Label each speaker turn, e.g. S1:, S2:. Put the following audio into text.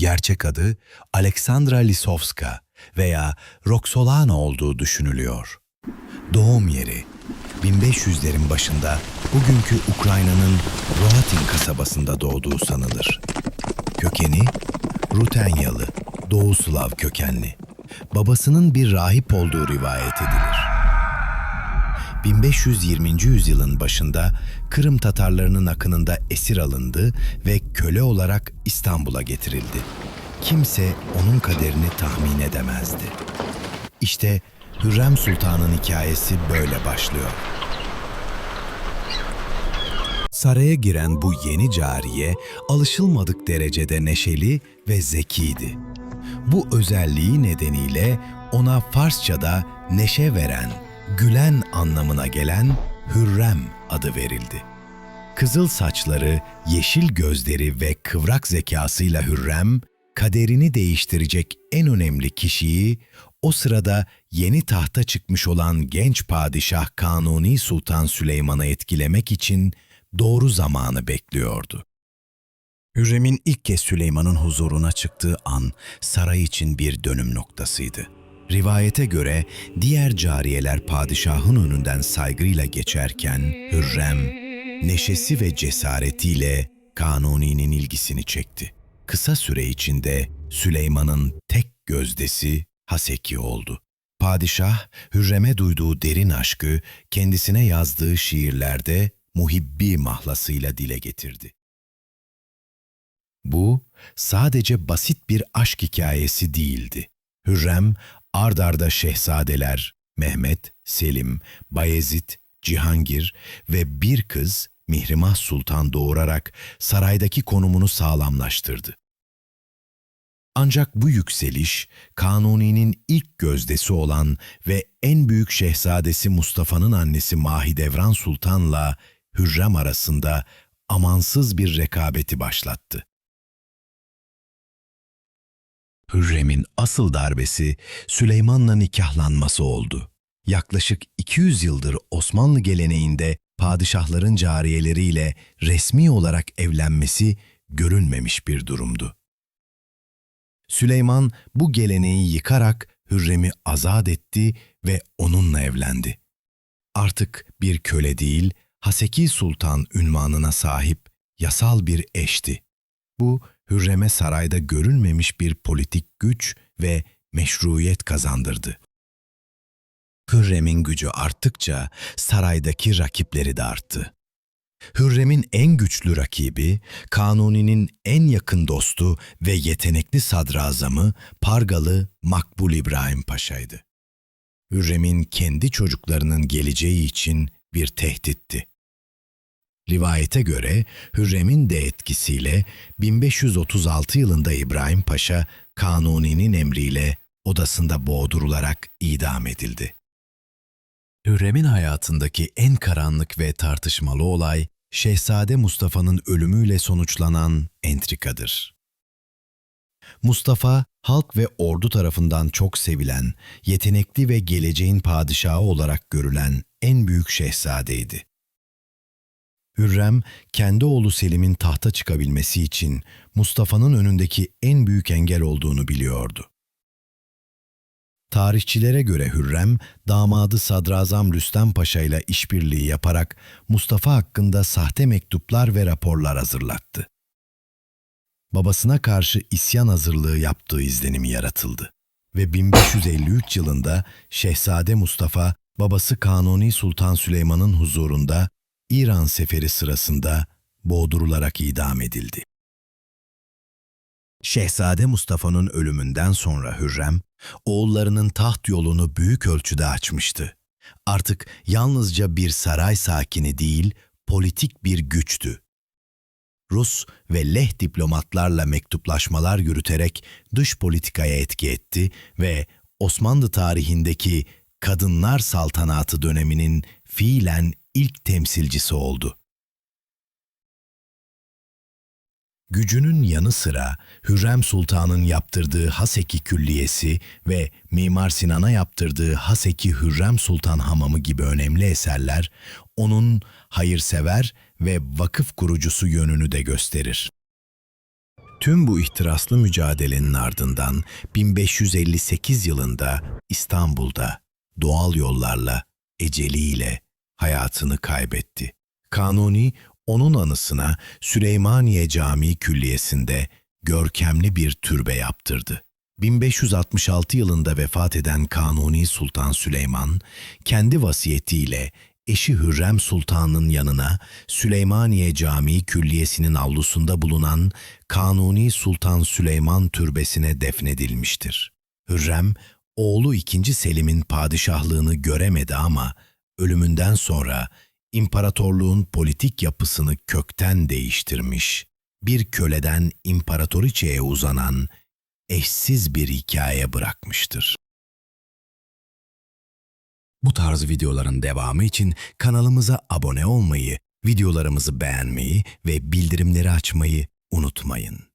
S1: gerçek adı Aleksandra Lisovska veya Roxolana olduğu düşünülüyor. Doğum yeri 1500'lerin başında bugünkü Ukrayna'nın Rohatin kasabasında doğduğu sanılır. Kökeni Rutenyalı, Doğu Slav kökenli. Babasının bir rahip olduğu rivayet edilir. 1520. yüzyılın başında Kırım Tatarlarının akınında esir alındı ve köle olarak İstanbul'a getirildi. Kimse onun kaderini tahmin edemezdi. İşte Hürrem Sultan'ın hikayesi böyle başlıyor. Saraya giren bu yeni cariye alışılmadık derecede neşeli ve zekiydi. Bu özelliği nedeniyle ona Farsça'da neşe veren, gülen anlamına gelen Hürrem adı verildi. Kızıl saçları, yeşil gözleri ve kıvrak zekasıyla Hürrem, kaderini değiştirecek en önemli kişiyi o sırada yeni tahta çıkmış olan genç padişah Kanuni Sultan Süleyman'ı etkilemek için doğru zamanı bekliyordu. Hürrem'in ilk kez Süleyman'ın huzuruna çıktığı an saray için bir dönüm noktasıydı. Rivayete göre diğer cariyeler padişahın önünden saygıyla geçerken Hürrem neşesi ve cesaretiyle Kanuni'nin ilgisini çekti. Kısa süre içinde Süleyman'ın tek gözdesi Haseki oldu. Padişah Hürrem'e duyduğu derin aşkı kendisine yazdığı şiirlerde muhibbi mahlasıyla dile getirdi. Bu sadece basit bir aşk hikayesi değildi. Hürrem ard arda şehzadeler Mehmet, Selim, Bayezid, Cihangir ve bir kız Mihrimah Sultan doğurarak saraydaki konumunu sağlamlaştırdı. Ancak bu yükseliş Kanuni'nin ilk gözdesi olan ve en büyük şehzadesi Mustafa'nın annesi Mahidevran Sultan'la Hürrem arasında amansız bir rekabeti başlattı. Hürrem'in asıl darbesi Süleyman'la nikahlanması oldu. Yaklaşık 200 yıldır Osmanlı geleneğinde padişahların cariyeleriyle resmi olarak evlenmesi görülmemiş bir durumdu. Süleyman bu geleneği yıkarak Hürrem'i azat etti ve onunla evlendi. Artık bir köle değil, Haseki Sultan ünvanına sahip yasal bir eşti. Bu Hürrem'e sarayda görülmemiş bir politik güç ve meşruiyet kazandırdı. Hürrem'in gücü arttıkça saraydaki rakipleri de arttı. Hürrem'in en güçlü rakibi, Kanuni'nin en yakın dostu ve yetenekli sadrazamı Pargalı Makbul İbrahim Paşa'ydı. Hürrem'in kendi çocuklarının geleceği için bir tehditti. Rivayete göre Hürrem'in de etkisiyle 1536 yılında İbrahim Paşa Kanuni'nin emriyle odasında boğdurularak idam edildi. Hürrem'in hayatındaki en karanlık ve tartışmalı olay Şehzade Mustafa'nın ölümüyle sonuçlanan entrikadır. Mustafa, halk ve ordu tarafından çok sevilen, yetenekli ve geleceğin padişahı olarak görülen en büyük şehzadeydi. Hürrem, kendi oğlu Selim'in tahta çıkabilmesi için Mustafa'nın önündeki en büyük engel olduğunu biliyordu. Tarihçilere göre Hürrem, damadı Sadrazam Rüstem Paşa ile işbirliği yaparak Mustafa hakkında sahte mektuplar ve raporlar hazırlattı. Babasına karşı isyan hazırlığı yaptığı izlenimi yaratıldı ve 1553 yılında Şehzade Mustafa, babası Kanuni Sultan Süleyman'ın huzurunda İran seferi sırasında boğdurularak idam edildi. Şehzade Mustafa'nın ölümünden sonra Hürrem, oğullarının taht yolunu büyük ölçüde açmıştı. Artık yalnızca bir saray sakini değil, politik bir güçtü. Rus ve Leh diplomatlarla mektuplaşmalar yürüterek dış politikaya etki etti ve Osmanlı tarihindeki kadınlar saltanatı döneminin fiilen ilk temsilcisi oldu. Gücünün yanı sıra Hürrem Sultan'ın yaptırdığı Haseki Külliyesi ve Mimar Sinan'a yaptırdığı Haseki Hürrem Sultan Hamamı gibi önemli eserler onun hayırsever ve vakıf kurucusu yönünü de gösterir. Tüm bu ihtiraslı mücadelenin ardından 1558 yılında İstanbul'da doğal yollarla eceliyle hayatını kaybetti. Kanuni onun anısına Süleymaniye Camii Külliyesi'nde görkemli bir türbe yaptırdı. 1566 yılında vefat eden Kanuni Sultan Süleyman, kendi vasiyetiyle eşi Hürrem Sultan'ın yanına Süleymaniye Camii Külliyesi'nin avlusunda bulunan Kanuni Sultan Süleyman Türbesi'ne defnedilmiştir. Hürrem, oğlu 2. Selim'in padişahlığını göremedi ama ölümünden sonra imparatorluğun politik yapısını kökten değiştirmiş, bir köleden imparatoriçeye uzanan eşsiz bir hikaye bırakmıştır. Bu tarz videoların devamı için kanalımıza abone olmayı, videolarımızı beğenmeyi ve bildirimleri açmayı unutmayın.